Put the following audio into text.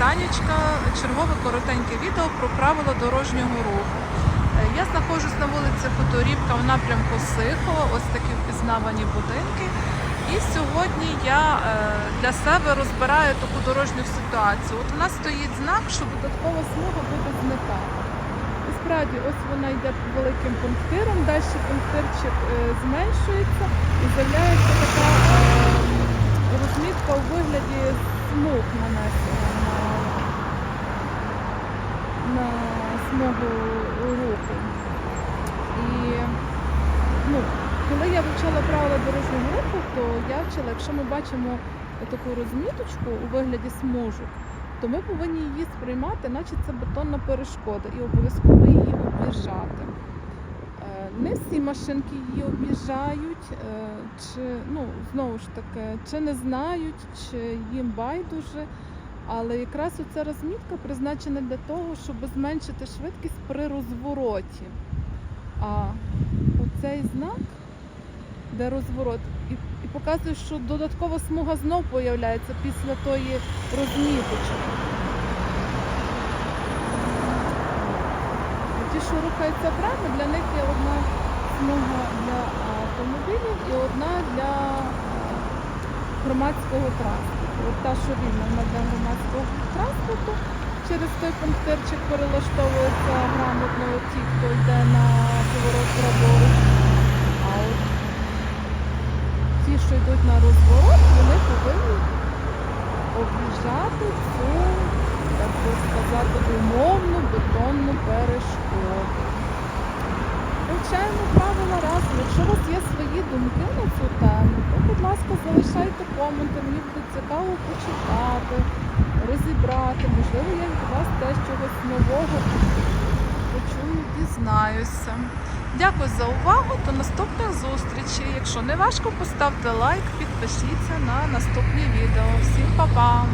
вітанечка. Чергове коротеньке відео про правила дорожнього руху. Е, Я знаходжусь на вулиці Хуторівка в напрямку Сихова, ось такі впізнавані будинки. І сьогодні я е, для себе розбираю таку дорожню ситуацію. От у нас стоїть знак, що додаткова смуга буде зникати. І справді, ось вона йде великим пунктирам, далі пунктирчик е, зменшується і з'являється така е, розмітка у вигляді смуг нанесена на, смугу руху. І ну, коли я вивчала правила дорожнього руху, то я вчила, якщо ми бачимо таку розміточку у вигляді смужок, то ми повинні її сприймати, наче це бетонна перешкода, і обов'язково її об'їжджати. Е, Не всі машинки її об'їжджають, е, чи ну знову ж таки, чи не знають, чи їм байдуже. Але якраз оця розмітка призначена для того, щоб зменшити швидкість при розвороті. А оцей знак, де розворот, і, і показує, що додаткова смуга знов появляється після тої розміточки. Ті, що рухаються прямо, для них є одна смуга для автомобілів і одна для громадського транспорту. От та, що рівна, вона для громадського транспорту. Через той пунктирчик перелаштовується грамотно ті, хто йде на поворот праворуч. А от ті, що йдуть на розворот, вони повинні об'їжджати цю, так би сказати, умовну бетонну перешкоду. Вивчаємо правила разом. Якщо у вас є свої думки на цю тему, то, будь ласка, коменти, мені буде цікаво почитати, розібрати. Можливо, я від вас теж чогось нового почую, дізнаюся. Дякую за увагу. До наступних зустрічей. Якщо не важко, поставте лайк, підпишіться на наступні відео. Всім па-па!